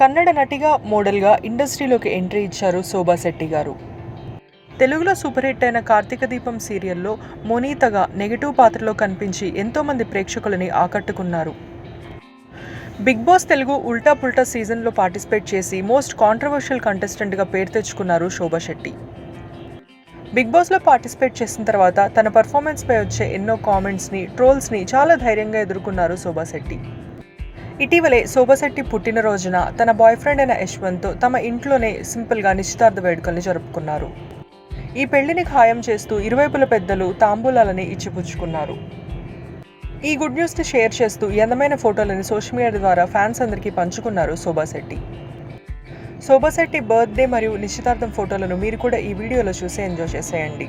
కన్నడ నటిగా మోడల్గా ఇండస్ట్రీలోకి ఎంట్రీ ఇచ్చారు శోభా శెట్టి గారు. తెలుగులో సూపర్ హిట్ అయిన కార్తీక దీపం సీరియల్లో మోనీతగా నెగిటివ్ పాత్రలో కనిపించి ఎంతోమంది ప్రేక్షకులని ఆకట్టుకున్నారు. బిగ్ బాస్ తెలుగు ఉల్టా పుల్టా సీజన్లో పార్టిసిపేట్ చేసి మోస్ట్ కాంట్రవర్షియల్ కంటెస్టెంట్గా పేరు తెచ్చుకున్నారు శోభా శెట్టి. బిగ్ బాస్లో పార్టిసిపేట్ చేసిన తర్వాత తన పర్ఫార్మెన్స్పై వచ్చే ఎన్నో కామెంట్స్ని ట్రోల్స్ని చాలా ధైర్యంగా ఎదుర్కొన్నారు శోభా శెట్టి. ఇటీవలే శోభశెట్టి పుట్టినరోజున తన బాయ్ ఫ్రెండ్ అయిన యశ్వంత్తో తమ ఇంట్లోనే సింపుల్గా నిశ్చితార్థ వేడుకల్ని జరుపుకున్నారు. ఈ పెళ్ళిని ఖాయం చేస్తూ ఇరువైపుల పెద్దలు తాంబూలాలని ఇచ్చిపుచ్చుకున్నారు. ఈ గుడ్ న్యూస్ని షేర్ చేస్తూ ఈ అందమైన ఫోటోలని సోషల్ మీడియా ద్వారా ఫ్యాన్స్ అందరికీ పంచుకున్నారు శోభాశెట్టి శోభాశెట్టి బర్త్డే మరియు నిశ్చితార్థం ఫోటోలను మీరు కూడా ఈ వీడియోలో చూసి ఎంజాయ్ చేసేయండి.